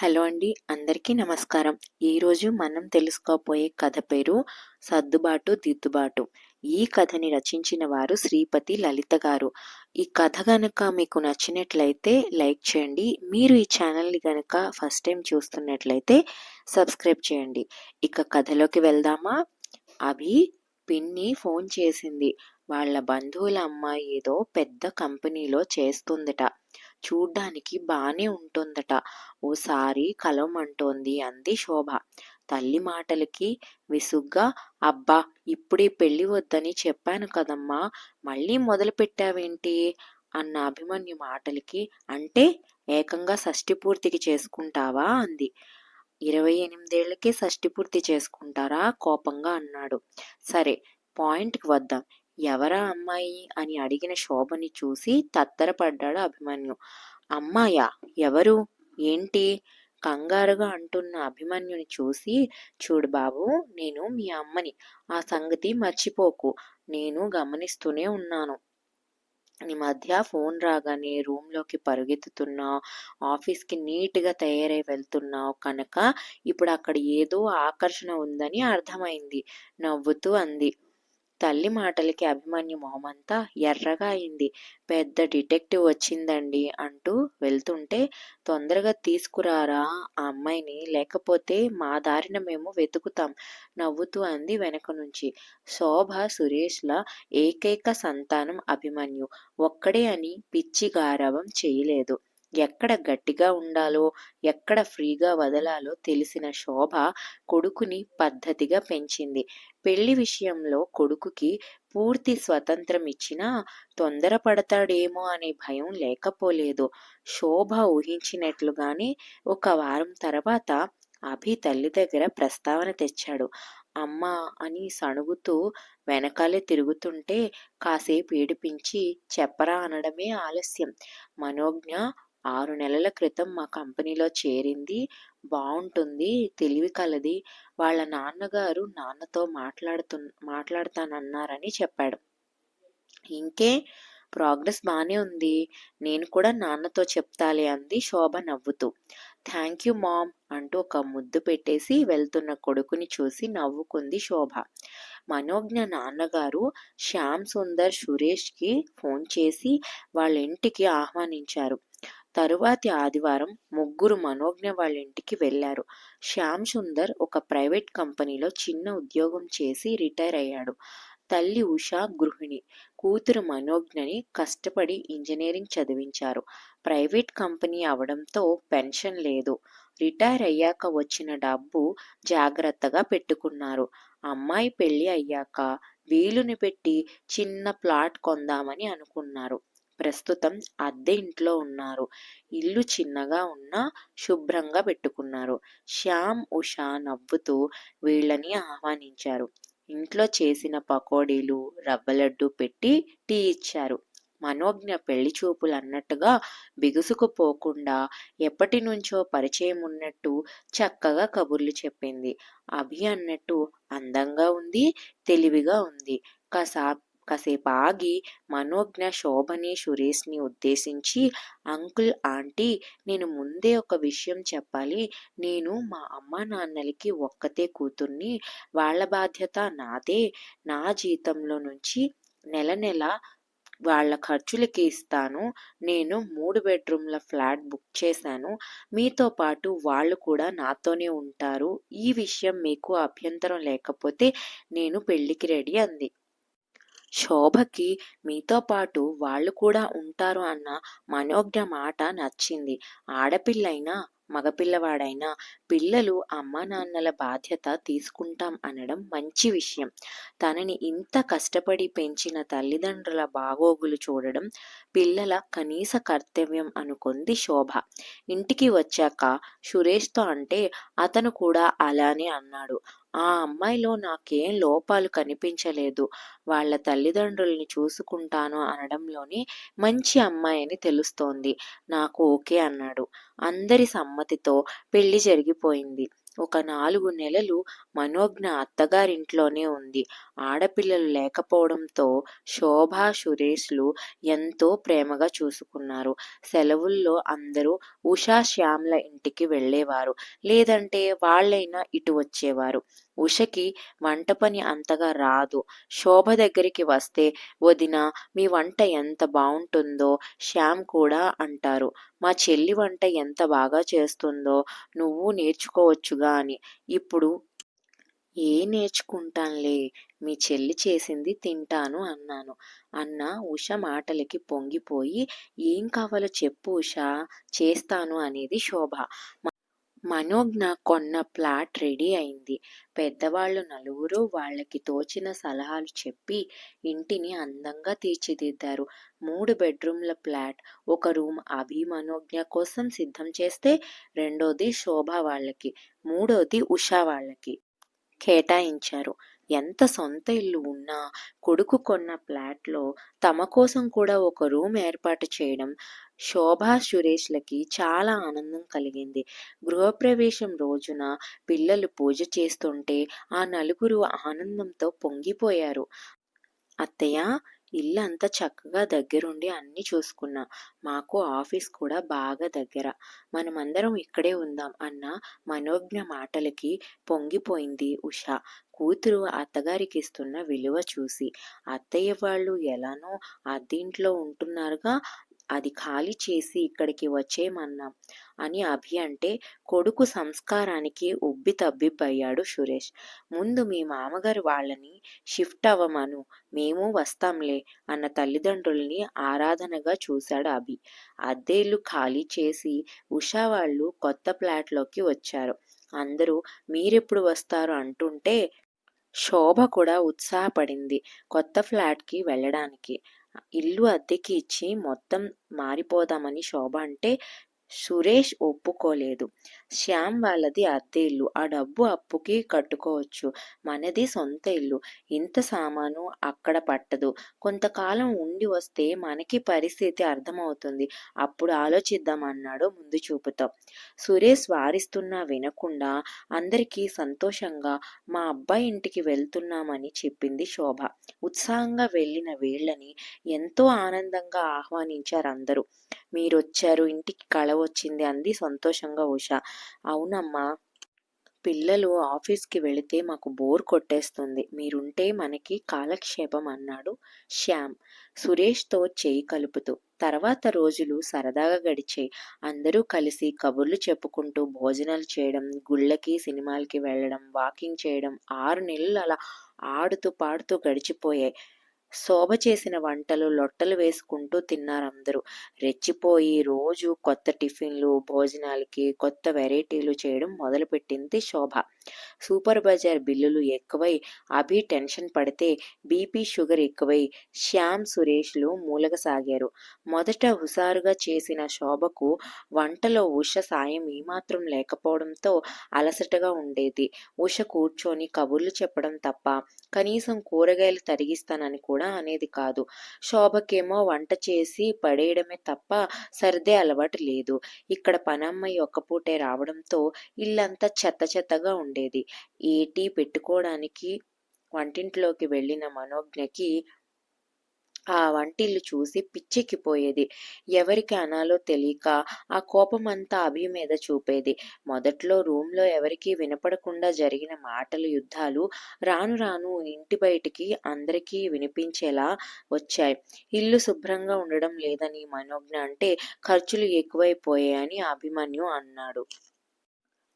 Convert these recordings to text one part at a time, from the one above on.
Hello అండి అందరికీ నమస్కారం. ఈరోజు మనం తెలుసుకోబోయే కథ పేరు సర్దుబాటు దిద్దుబాటు. ఈ కథని రచించిన వారు శ్రీపతి లలిత గారు. ఈ కథ గనక మీకు నచ్చినట్లయితే లైక్ చేయండి. మీరు ఈ ఛానల్ని గనక ఫస్ట్ టైం చూస్తున్నట్లయితే సబ్స్క్రైబ్ చేయండి. ఇక కథలోకి వెళ్దామా? అభి పిన్ని ఫోన్ చేసింది. వాళ్ళ బంధువుల అమ్మాయి ఏదో పెద్ద కంపెనీలో చేస్తుందట. చూడ్డానికి బానే ఉంటుందట. ఓసారి కలవమంటోంది అంది శోభ. తల్లి మాటలకి విసుగ్గా అబ్బా ఇప్పుడే పెళ్ళి వద్దని చెప్పాను కదమ్మా మళ్ళీ మొదలు పెట్టావేంటి అన్న అభిమన్యు మాటలకి అంటే ఏకంగా షష్టి పూర్తికి చేసుకుంటావా? అంది. ఇరవై ఎనిమిదేళ్ళకే షష్టి పూర్తి చేసుకుంటారా? కోపంగా అన్నాడు. సరే పాయింట్కి వద్దాం. ఎవరా అమ్మాయి? అని అడిగిన శోభని చూసి తత్తరపడ్డాడు అభిమన్యు. అమ్మాయా? ఎవరు? ఏంటి? కంగారుగా అంటున్న అభిమన్యుని చూసి చూడు బాబు నేను మీ అమ్మని. ఆ సంగతి మర్చిపోకు. నేను గమనిస్తూనే ఉన్నాను. ఈ మధ్య ఫోన్ రాగానే రూమ్లోకి పరుగెత్తుతున్నావు ఆఫీస్కి నీట్గా తయారై వెళ్తున్నావు కనుక ఇప్పుడు అక్కడ ఏదో ఆకర్షణ ఉందని అర్థమైంది నవ్వుతూ అంది. తల్లి మాటలకి అభిమన్యు మొహమంతా ఎర్రగా అయింది. పెద్ద డిటెక్టివ్ వచ్చిందండి అంటూ వెళ్తుంటే తొందరగా తీసుకురారా ఆ అమ్మాయిని లేకపోతే మా దారిన మేము వెతుకుతాం నవ్వుతూ అంది వెనక నుంచి. శోభ సురేష్ల ఏకైక సంతానం అభిమన్యు. ఒక్కడే అని పిచ్చి గారవం చేయలేదు. ఎక్కడ గట్టిగా ఉండాలో ఎక్కడ ఫ్రీగా వదలాలో తెలిసిన శోభ కొడుకుని పద్ధతిగా పెంచింది. పెళ్ళి విషయంలో కొడుకుకి పూర్తి స్వతంత్రం ఇచ్చినా తొందరపడతాడేమో అనే భయం లేకపోలేదు. శోభ ఊహించినట్లుగానే ఒక వారం తర్వాత అభి తల్లి దగ్గర ప్రస్తావన తెచ్చాడు. అమ్మ అని సణుగుతూ వెనకాలే తిరుగుతుంటే కాసేపు ఏడిపించి చెప్పరా అనడమే ఆలస్యం. మనోజ్ఞ ఆరు నెలల క్రితం మా కంపెనీలో చేరింది. బాగుంటుంది తెలివి కలది. వాళ్ళ నాన్నగారు నాన్నతో మాట్లాడుతు మాట్లాడతానన్నారని చెప్పాడు. ఇంకే ప్రోగ్రెస్ బాగానే ఉంది. నేను కూడా నాన్నతో చెప్తాలే అంది శోభ నవ్వుతూ. థ్యాంక్ యూ మామ్ అంటూ ఒక ముద్దు పెట్టేసి వెళ్తున్న కొడుకుని చూసి నవ్వుకుంది శోభ. మనోజ్ఞ నాన్నగారు శ్యామ్ సుందర్ సురేష్కి ఫోన్ చేసి వాళ్ళ ఇంటికి ఆహ్వానించారు. తరువాతి ఆదివారం ముగ్గురు మనోజ్ఞ వాళ్ళ ఇంటికి వెళ్ళారు శ్యామ్ సుందర్ ఒక ప్రైవేట్ కంపెనీలో చిన్న ఉద్యోగం చేసి రిటైర్ అయ్యాడు. తల్లి ఉషా గృహిణి. కూతురు మనోజ్ఞని కష్టపడి ఇంజనీరింగ్ చదివించారు. ప్రైవేట్ కంపెనీ అవడంతో పెన్షన్ లేదు. రిటైర్ అయ్యాక వచ్చిన డబ్బు జాగ్రత్తగా పెట్టుకున్నారు. అమ్మాయి పెళ్ళి అయ్యాక వీలుని పెట్టి చిన్న ప్లాట్ కొందామని అనుకున్నారు. ప్రస్తుతం అద్దె ఇంట్లో ఉన్నారు. ఇల్లు చిన్నగా ఉన్నా శుభ్రంగా పెట్టుకున్నారు. శ్యామ్ ఉషా నవ్వుతూ వీళ్ళని ఆహ్వానించారు. ఇంట్లో చేసిన పకోడీలు రవ్వలడ్డు పెట్టి టీ ఇచ్చారు. మనోజ్ఞ పెళ్ళి చూపులు అన్నట్టుగా బిగుసుకుపోకుండా ఎప్పటి నుంచో పరిచయం ఉన్నట్టు చక్కగా కబుర్లు చెప్పింది. అభి అన్నట్టు అందంగా ఉంది తెలివిగా ఉంది. కసా కాసేపు ఆగి మనోజ్ఞ శోభని సురేష్ని ఉద్దేశించి అంకుల్ ఆంటీ నేను ముందే ఒక విషయం చెప్పాలి. నేను మా అమ్మ నాన్నలకి ఒక్కతే కూతుర్ని. వాళ్ళ బాధ్యత నాదే. నా జీతంలో నుంచి నెల నెల వాళ్ళ ఖర్చులకి ఇస్తాను. నేను మూడు బెడ్రూమ్ల ఫ్లాట్ బుక్ చేశాను. మీతో పాటు వాళ్ళు కూడా నాతోనే ఉంటారు. ఈ విషయం మీకు అభ్యంతరం లేకపోతే నేను పెళ్ళికి రెడీ అంది. శోభకి మీతో పాటు వాళ్ళు కూడా ఉంటారు అన్న మనోజ్ఞ మాట నచ్చింది. ఆడపిల్లైనా మగపిల్లవాడైనా పిల్లలు అమ్మా నాన్నల బాధ్యత తీసుకుంటాం అనడం మంచి విషయం. తనని ఇంత కష్టపడి పెంచిన తల్లిదండ్రుల బాగోగులు చూడడం పిల్లల కనీస కర్తవ్యం అనుకుంది శోభ. ఇంటికి వచ్చాక సురేష్తో అంటే అతను కూడా అలానే అన్నాడు. ఆ అమ్మాయిలో నాకేం లోపాలు కనిపించలేదు. వాళ్ళ తల్లిదండ్రుల్ని చూసుకుంటాను అనడంలోనే మంచి అమ్మాయి అని తెలుస్తోంది. నాకు ఓకే అన్నాడు. అందరి సమ్మతితో పెళ్ళి జరిగిపోయింది. ఒక నాలుగు నెలలు మనోజ్ఞ అత్తగారింట్లోనే ఉంది. ఆడపిల్లలు లేకపోవడంతో శోభ సురేష్లు ఎంతో ప్రేమగా చూసుకున్నారు. సెలవుల్లో అందరూ ఉషా శ్యామ్ల ఇంటికి వెళ్ళేవారు. లేదంటే వాళ్ళైనా ఇటు వచ్చేవారు. ఉషకి వంట పని అంతగా రాదు. శోభ దగ్గరికి వస్తే వదిన మీ వంట ఎంత బాగుంటుందో శ్యామ్ కూడా అంటారు. మా చెల్లి వంట ఎంత బాగా చేస్తుందో నువ్వు నేర్చుకోవచ్చుగా అని. ఇప్పుడు ఏ నేర్చుకుంటానులే మీ చెల్లి చేసింది తింటాను అన్నాను. అన్న ఉష మాటలకి పొంగిపోయి ఏం కావాలో చెప్పు ఉష చేస్తాను అనేది శోభ. మ- మనోజ్ఞ కొన్న ప్లాట్ రెడీ అయింది. పెద్దవాళ్ళు నలుగురు వాళ్ళకి తోచిన సలహాలు చెప్పి ఇంటిని అందంగా తీర్చిదిద్దారు. మూడు బెడ్రూమ్ల ఫ్లాట్ ఒక రూమ్ అభి మనోజ్ఞ కోసం సిద్ధం చేస్తే రెండోది శోభ వాళ్ళకి మూడోది ఉషా వాళ్ళకి కేటాయించారు. ఎంత సొంత ఇల్లు ఉన్నా కొడుకు కొన్న ఫ్లాట్లో తమ కోసం కూడా ఒక రూమ్ ఏర్పాటు చేయడం శోభా సురేష్లకి చాలా ఆనందం కలిగింది. గృహప్రవేశం రోజున పిల్లలు పూజ చేస్తుంటే ఆ నలుగురు ఆనందంతో పొంగిపోయారు. అత్తయ్య ఇల్లు అంతా చక్కగా దగ్గరుండి అన్నీ చూసుకున్నా. మాకు ఆఫీస్ కూడా బాగా దగ్గర. మనమందరం ఇక్కడే ఉందాం అన్న మనోజ్ఞ మాటలకి పొంగిపోయింది ఉష. కూతురు అత్తగారికి ఇస్తున్న విలువ చూసి. అత్తయ్య వాళ్ళు ఎలానో అద్దీంట్లో ఉంటున్నారుగా అది ఖాళీ చేసి ఇక్కడికి వచ్చేయమన్నాం? అని అభి అంటే కొడుకు సంస్కారానికి ఉబ్బి తబ్బిబ్బయ్యాడు సురేష్. ముందు మీ మామగారు వాళ్ళని షిఫ్ట్ అవ్వమను మేము వస్తాంలే అన్న తల్లిదండ్రుల్ని ఆరాధనగా చూశాడు అభి. అద్దేళ్ళు ఖాళీ చేసి ఉషా వాళ్ళు కొత్త ఫ్లాట్లోకి వచ్చారు. అందరూ మీరెప్పుడు వస్తారు? అంటుంటే శోభ కూడా ఉత్సాహపడింది కొత్త ఫ్లాట్కి వెళ్ళడానికి. ఇల్లు అద్దెకి ఇచ్చి మొత్తం మారిపోదామని శోభ అంటే సురేష్ ఒప్పుకోలేదు. శ్యామ్ వాళ్ళది అద్దె ఇల్లు. ఆ డబ్బు అప్పుకి కట్టుకోవచ్చు. మనది సొంత ఇల్లు. ఇంత సామాను అక్కడ పట్టదు. కొంతకాలం ఉండి వస్తే మనకి పరిస్థితి అర్థమవుతుంది. అప్పుడు ఆలోచిద్దాం అన్నాడు ముందు చూపుతో. సురేష్ వారిస్తున్నా వినకుండా అందరికీ సంతోషంగా మా అబ్బాయి ఇంటికి వెళ్తున్నామని చెప్పింది శోభ. ఉత్సాహంగా వెళ్ళిన వీళ్ళని ఎంతో ఆనందంగా ఆహ్వానించారు అందరూ. మీరొచ్చారు ఇంటికి కళ వచ్చింది అంది సంతోషంగా ఉష. అవునమ్మా పిల్లలు ఆఫీస్కి వెళితే మాకు బోర్ కొట్టేస్తుంది. మీరుంటే మనకి కాలక్షేపం అన్నాడు శ్యామ్. సురేష్తో చేయి కలుపుతూ తర్వాత రోజులు సరదాగా గడిచే అందరూ కలిసి కబుర్లు చెప్పుకుంటూ భోజనాలు చేయడం గుళ్ళకి సినిమాలకి వెళ్ళడం వాకింగ్ చేయడం ఆరు నెలలు అలా ఆడుతూ పాడుతూ గడిచిపోయాయి. శోభ చేసిన వంటలు లొట్టలు వేసుకుంటూ తిన్నారందరూ రెచ్చిపోయి రోజు కొత్త టిఫిన్లు భోజనాలకి కొత్త వెరైటీలు చేయడం మొదలుపెట్టింది శోభ. సూపర్ బజార్ బిల్లులు ఎక్కువై అభి టెన్షన్ పడితే బీపీ షుగర్ ఎక్కువై శ్యామ్ సురేష్లు మూలగసాగారు. మొదట హుషారుగా చేసిన శోభకు వంటలో ఉష సాయం ఏమాత్రం లేకపోవడంతో అలసటగా ఉండేది. ఉష కూర్చొని కబుర్లు చెప్పడం తప్ప కనీసం కూరగాయలు తరిగిస్తానని కూడా అనేది కాదు. శోభకేమో వంట చేసి పడేయడమే తప్ప సర్దే అలవాటు లేదు. ఇక్కడ పనమ్మాయి ఒక్క పూటే రావడంతో ఇల్లంతా చెత్త చెత్తగా ఉండేది. ఏ టీ పెట్టుకోవడానికి వంటింట్లోకి వెళ్ళిన మనోజ్ఞకి ఆ వంటిల్లు చూసి పిచ్చెక్కిపోయేది. ఎవరికి అనాలో తెలియక ఆ కోపమంతా అభి మీద చూపేది. మొదట్లో రూమ్లో ఎవరికీ వినపడకుండా జరిగిన మాటల యుద్ధాలు రాను రాను ఇంటి బయటికి అందరికీ వినిపించేలా వచ్చాయి. ఇల్లు శుభ్రంగా ఉండడం లేదని మనోజ్ఞ అంటే ఖర్చులు ఎక్కువైపోయాయని అభిమన్యు అన్నాడు.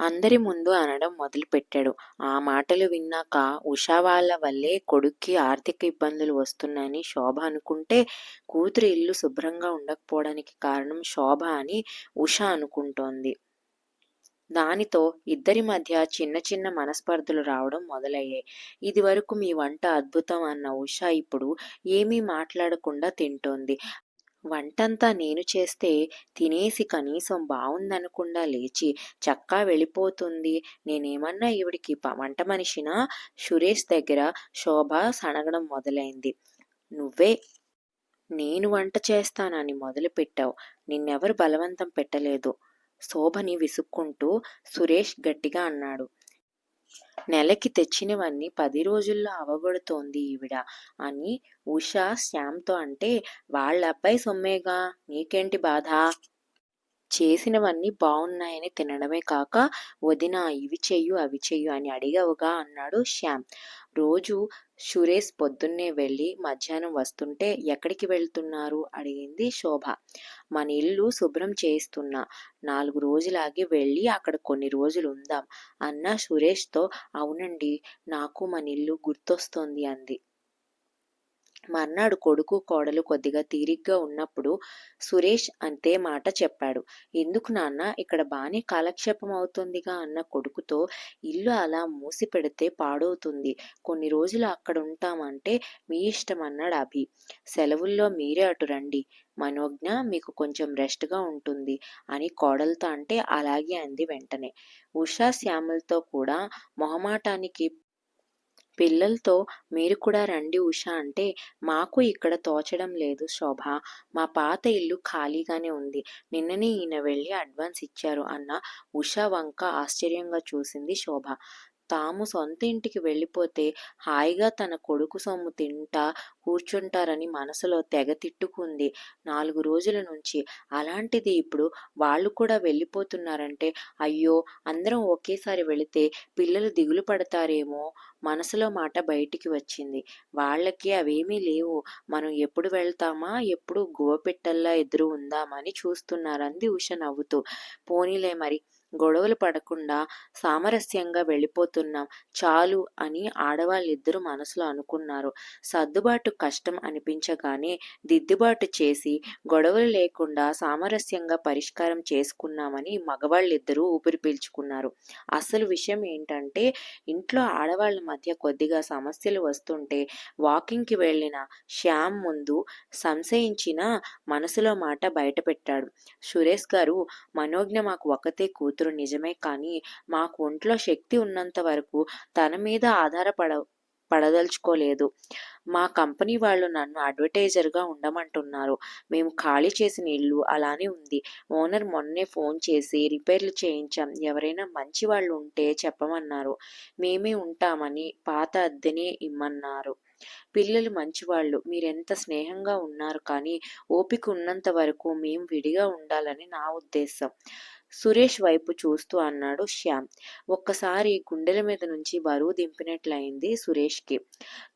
అందరి ముందు అనడం మొదలుపెట్టాడు. ఆ మాటలు విన్నాక ఉషా వాళ్ళ వల్లే కొడుక్కి ఆర్థిక ఇబ్బందులు వస్తున్నాయని శోభ అనుకుంటే కూతురు ఇల్లు శుభ్రంగా ఉండకపోవడానికి కారణం శోభ అని ఉష అనుకుంటోంది. దానితో ఇద్దరి మధ్య చిన్న చిన్న మనస్పర్ధలు రావడం మొదలయ్యాయి. ఇదివరకు మీ వంట అద్భుతం అన్న ఉష ఇప్పుడు ఏమీ మాట్లాడకుండా తింటోంది. వంటంతా నేను చేస్తే తినేసి కనీసం బాగుందనకుండా లేచి చక్కా వెళ్ళిపోతుంది. నేనేమన్నా ఈవిడికి వంట మనిషినా? సురేష్ దగ్గర శోభ సణగడం మొదలైంది. నువ్వే నేను వంట చేస్తానని మొదలుపెట్టావు. నిన్నెవరు బలవంతం పెట్టలేదు. శోభని విసుక్కుంటూ సురేష్ గట్టిగా అన్నాడు. నెలకి తెచ్చినవన్నీ పది రోజుల్లో అవగొడుతోంది ఈవిడ అని ఉష శ్యామ్తో అంటే వాళ్ళ అబ్బాయి సొమ్మేగా నీకేంటి బాధ? చేసినవన్నీ బాగున్నాయని తినడమే కాక వదినా ఇవి చెయ్యు అవి చెయ్యు అని అడిగావుగా అన్నాడు శ్యామ్. రోజు సురేష్ పొద్దున్నే వెళ్ళి మధ్యాహ్నం వస్తుంటే ఎక్కడికి వెళ్తున్నారు? అడిగింది శోభ. మన ఇల్లు శుభ్రం చేస్తున్నా నాలుగు రోజులాగి వెళ్ళి అక్కడ కొన్ని రోజులు ఉందాం అన్న సురేష్తో అవునండి నాకు మన ఇల్లు గుర్తొస్తోంది అంది. మర్నాడు కొడుకు కోడలు కొద్దిగా తీరిగ్గా ఉన్నప్పుడు సురేష్ అంతే మాట చెప్పాడు. ఎందుకు నాన్న? ఇక్కడ బాగానే కాలక్షేపం అవుతుందిగా అన్న కొడుకుతో ఇల్లు అలా మూసి పెడితే పాడవుతుంది. కొన్ని రోజులు అక్కడ ఉంటామంటే మీ ఇష్టం అన్నాడు అభి. సెలవుల్లో మీరే అటు రండి. మనోజ్ఞ మీకు కొంచెం రెస్ట్గా ఉంటుంది అని కోడలతో అంటే అలాగే అంది వెంటనే. ఉషా శ్యాములతో కూడా మొహమాటానికి పిల్లలతో మీరు కూడా రండి ఉష అంటే మాకు ఇక్కడ తోచడం లేదు శోభ. మా పాత ఇల్లు ఖాళీగానే ఉంది. నిన్ననే ఈయన వెళ్ళి అడ్వాన్స్ ఇచ్చారు అన్న ఉష వంక ఆశ్చర్యంగా చూసింది శోభ. తాము సొంత ఇంటికి వెళ్ళిపోతే హాయిగా తన కొడుకు సొమ్ము తింటా కూర్చుంటారని మనసులో తెగ తిట్టుకుంది. నాలుగు రోజుల నుంచి అలాంటిది ఇప్పుడు వాళ్ళు కూడా వెళ్ళిపోతున్నారంటే అయ్యో అందరం ఒకేసారి వెళితే పిల్లలు దిగులు పడతారేమో మనసులో మాట బయటికి వచ్చింది. వాళ్ళకి అవేమీ లేవు. మనం ఎప్పుడు వెళ్తామా ఎప్పుడు గువపెట్టల్లా ఎదురు ఉందామని చూస్తున్నారంది ఉష నవ్వుతూ. పోనీలే మరి గొడవలు పడకుండా సామరస్యంగా వెళ్ళిపోతున్నాం. చాలు అని ఆడవాళ్ళిద్దరూ మనసులో అనుకున్నారు. సర్దుబాటు కష్టం అనిపించగానే దిద్దుబాటు చేసి గొడవలు లేకుండా సామరస్యంగా పరిష్కారం చేసుకున్నామని మగవాళ్ళిద్దరూ ఊపిరి పీల్చుకున్నారు. అసలు విషయం ఏంటంటే ఇంట్లో ఆడవాళ్ళ మధ్య కొద్దిగా సమస్యలు వస్తుంటే వాకింగ్కి వెళ్ళిన శ్యామ్ ముందు సంశయించిన మనసులో మాట బయటపెట్టాడు. సురేష్ గారు మనోజ్ఞ మాకు ఒకతే కూతురు నిజమే కానీ మాకు ఒంట్లో శక్తి ఉన్నంత వరకు తన మీద ఆధారపడ పడదలుచుకోలేదు. మా కంపెనీ వాళ్ళు నన్ను అడ్వర్టైజర్గా ఉండమంటున్నారు. మేము ఖాళీ చేసిన ఇల్లు అలానే ఉంది. ఓనర్ మొన్నే ఫోన్ చేసి రిపేర్లు చేయించాం. ఎవరైనా మంచి వాళ్ళు ఉంటే చెప్పమన్నారు. మేమే ఉంటామని పాత అద్దెనే ఇమ్మన్నారు. పిల్లలు మంచివాళ్ళు. మీరెంత స్నేహంగా ఉన్నారు కానీ ఓపిక ఉన్నంత వరకు మేము విడిగా ఉండాలని నా ఉద్దేశం. సురేష్ వైపు చూస్తూ అన్నాడు శ్యామ్. ఒక్కసారి గుండెల మీద నుంచి బరువు దింపినట్లయింది సురేష్కి.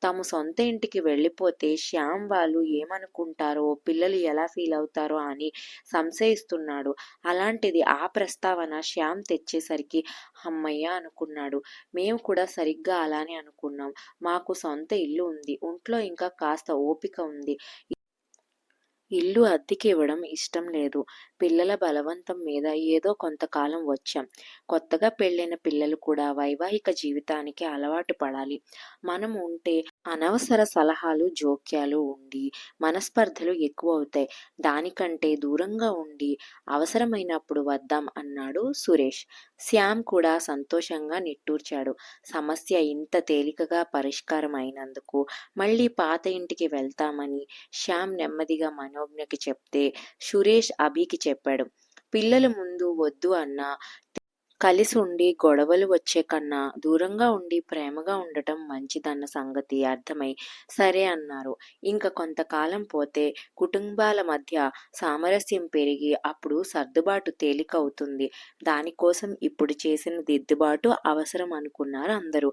తాము సొంత ఇంటికి వెళ్ళిపోతే శ్యామ్ వాళ్ళు ఏమనుకుంటారో పిల్లలు ఎలా ఫీల్ అవుతారో అని సంశయిస్తున్నాడు. అలాంటిది ఆ ప్రస్తావన శ్యామ్ తెచ్చేసరికి అమ్మయ్య అనుకున్నాడు. మేము కూడా సరిగ్గా అలానే అనుకున్నాం. మాకు సొంత ఇల్లు ఉంది. ఒంట్లో ఇంకా కాస్త ఓపిక ఉంది. ఇల్లు అద్దెకి ఇవ్వడం ఇష్టం లేదు. పిల్లల బలవంతం మీద ఏదో కొంతకాలం వచ్చాం. కొత్తగా పెళ్ళైన పిల్లలు కూడా వైవాహిక జీవితానికి అలవాటు పడాలి. మనం ఉంటే అనవసర సలహాలు జోక్యాలు ఉండి మనస్పర్ధలు ఎక్కువ అవుతాయి దానికంటే దూరంగా ఉండి అవసరమైనప్పుడు వద్దాం అన్నాడు సురేష్. శ్యామ్ కూడా సంతోషంగా నిట్టూర్చాడు. సమస్య ఇంత తేలికగా పరిష్కారం అయినందుకు మళ్ళీ పాత ఇంటికి వెళ్తామని శ్యామ్ నెమ్మదిగా మనోజ్ఞకి చెప్తే సురేష్ అభికి చెప్పాడు. పిల్లల ముందు వద్దు అన్నా. కలిసి ఉండి గొడవలు వచ్చే కన్నా దూరంగా ఉండి ప్రేమగా ఉండటం మంచిదన్న సంగతి అర్థమై సరే అన్నారు. ఇంకా కొంతకాలం పోతే కుటుంబాల మధ్య సామరస్యం పెరిగి అప్పుడు సర్దుబాటు తేలిక అవుతుంది. దానికోసం ఇప్పుడు చేసిన దిద్దుబాటు అవసరం అనుకున్నారు అందరూ.